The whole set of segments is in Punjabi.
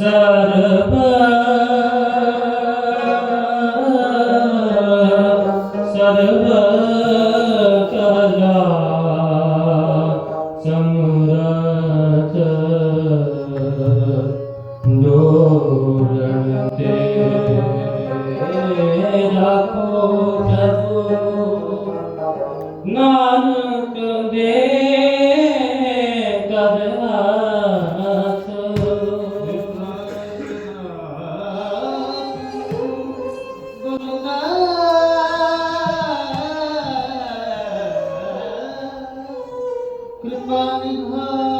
Sarva, sarva. ਨਾਨਕ ਦੇ ਕਰ ਕਿਰਪਾ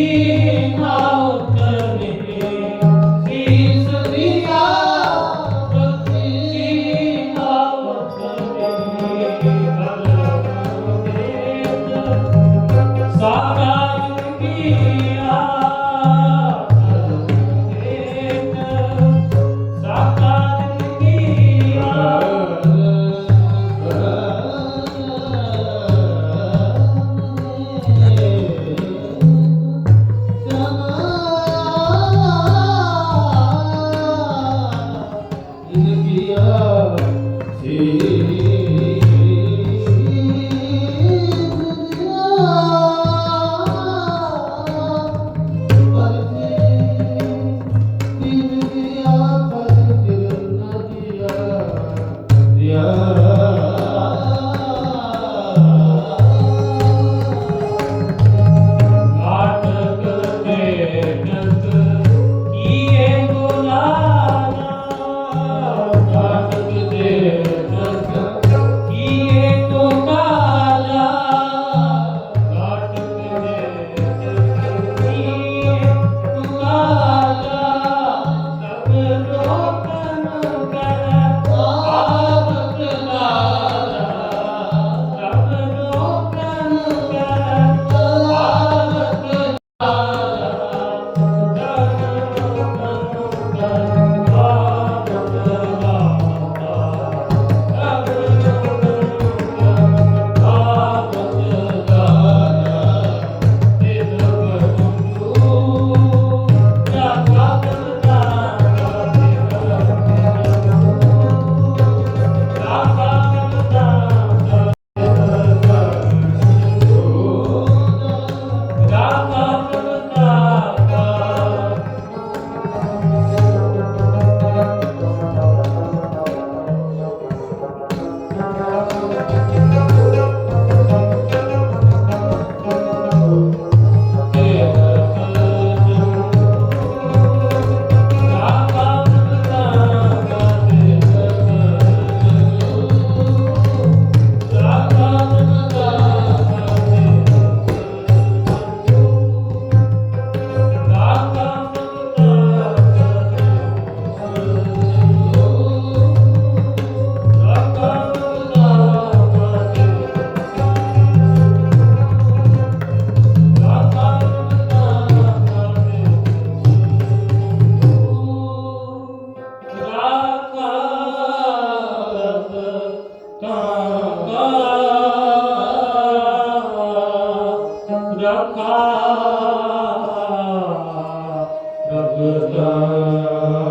me. ਸਦਾ